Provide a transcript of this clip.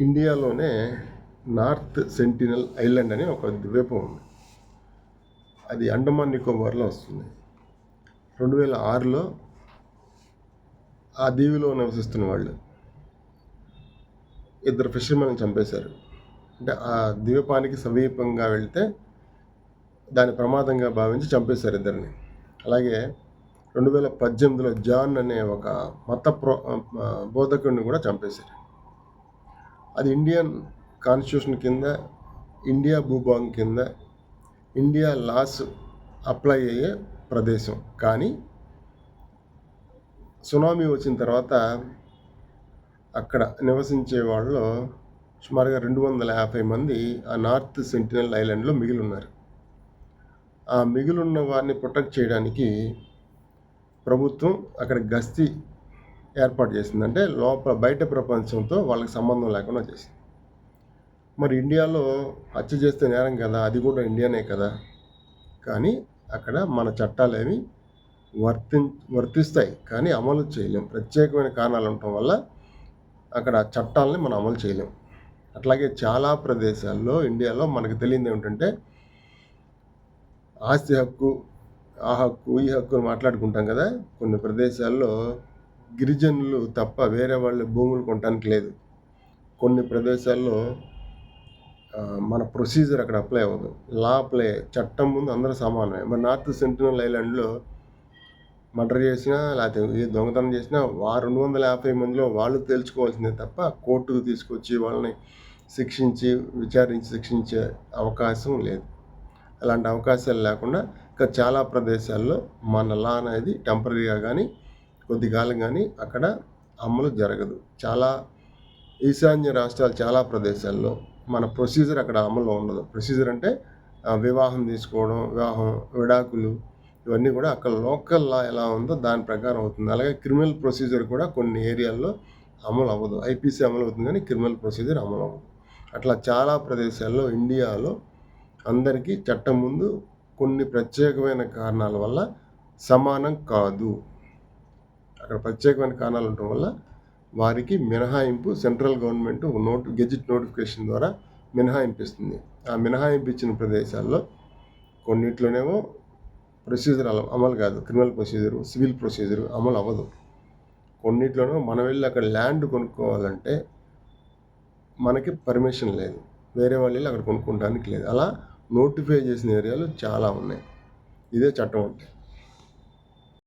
ఇండియాలోనే north sentinel island అని ఒక ద్వీపం ఉంది. అది అండమాన్ నికోబార్లో వస్తుంది. రెండు వేల ఆరులో ఆ దీవిలో నివసిస్తున్న వాళ్ళు ఇద్దరు ఫిషర్మెన్ చంపేశారు. అంటే ఆ ద్వీపానికి సమీపంగా వెళ్తే దాని ప్రమాదంగా భావించి చంపేశారు ఇద్దరిని. అలాగే రెండు వేల పద్దెనిమిదిలో జాన్ అనే ఒక మత ప్రో బోధకుడిని కూడా చంపేశారు. అది ఇండియన్ కాన్స్టిట్యూషన్ కింద ఇండియా భూభాగం కింద ఇండియా లాస్ అప్లై అయ్యే ప్రదేశం. కానీ సునామీ వచ్చిన తర్వాత అక్కడ నివసించే వాళ్ళు సుమారుగా రెండు వందల యాభై మంది ఆ నార్త్ సెంటినల్ ఐలాండ్లో మిగిలి ఉన్నారు ఆ మిగిలిన్న వారిని ప్రొటెక్ట్ చేయడానికి ప్రభుత్వం అక్కడ గస్తీ ఏర్పాటు చేసిందంటే లోపల బయట ప్రపంచంతో వాళ్ళకి సంబంధం లేకుండా చేసింది. మరి ఇండియాలో హత్య చేస్తే నేరం కదా? అది కూడా ఇండియానే కదా? కానీ అక్కడ మన చట్టాలు ఏమి వర్తి వర్తిస్తాయి. కానీ అమలు చేయలేం. ప్రత్యేకమైన కారణాలు ఉండటం వల్ల అక్కడ చట్టాలని మనం అమలు చేయలేం. అట్లాగే చాలా ప్రదేశాల్లో ఇండియాలో మనకు తెలియదు ఏమిటంటే ఆస్తి హక్కు ఆ హక్కు ఈ హక్కు మాట్లాడుకుంటాం కదా? కొన్ని ప్రదేశాల్లో గిరిజనులు తప్ప వేరే వాళ్ళ భూములు కొనడానికి లేదు. కొన్ని ప్రదేశాల్లో మన ప్రొసీజర్ అక్కడ అప్లై అవ్వదు. లా అప్లై చట్టం ముందు అందరూ సమానమే. మరి నార్త్ సెంటినల్ ఐలాండ్లో మర్డర్ చేసినా లేకపోతే ఏ దొంగతనం చేసినా ఆ రెండు వందల యాభై మందిలో వాళ్ళు తేల్చుకోవాల్సిందే తప్ప కోర్టుకు తీసుకొచ్చి వాళ్ళని శిక్షించి విచారించి శిక్షించే అవకాశం లేదు. అలాంటి అవకాశాలు లేకుండా ఇంకా చాలా ప్రదేశాల్లో మన లా అనేది టెంపరీగా కానీ కొద్ది కాలం కానీ అక్కడ అమలు జరగదు. చాలా ఈశాన్య రాష్ట్రాలు చాలా ప్రదేశాల్లో మన ప్రొసీజర్ అక్కడ అమలు ఉండదు. ప్రొసీజర్ అంటే వివాహం తీసుకోవడం వివాహం విడాకులు ఇవన్నీ కూడా అక్కడ లోకల్ లా ఎలా ఉందో దాని ప్రకారం అవుతుంది. అలాగే క్రిమినల్ ప్రొసీజర్ కూడా కొన్ని ఏరియాల్లో అమలు అవ్వదు. ఐపీసీ అమలు అవుతుంది కానీ క్రిమినల్ ప్రొసీజర్ అమలు అవ్వదు. అట్లా చాలా ప్రదేశాల్లో ఇండియాలో అందరికీ చట్టం ముందు కొన్ని ప్రత్యేకమైన కారణాల వల్ల సమానం కాదు. అక్కడ ప్రత్యేకమైన కారణాలు ఉండటం వల్ల వారికి మినహాయింపు central government note gazette notification ద్వారా మినహాయింపు ఇస్తుంది ఆ మినహాయింపు ఇచ్చిన ప్రదేశాల్లో కొన్నిట్లోనేమో ప్రొసీజర్ అల- అమలు కాదు క్రిమినల్ ప్రొసీజర్ సివిల్ ప్రొసీజర్ అమలు అవ్వదు. కొన్నిట్లోనూ మనం వెళ్ళి అక్కడ ల్యాండ్ కొనుక్కోవాలంటే మనకి పర్మిషన్ లేదు. వేరే వాళ్ళు వెళ్ళి అక్కడ కొనుక్కోవడానికి లేదు. అలా నోటిఫై చేసిన ఏరియాలు చాలా ఉన్నాయి. ఇదే చట్టం అంటే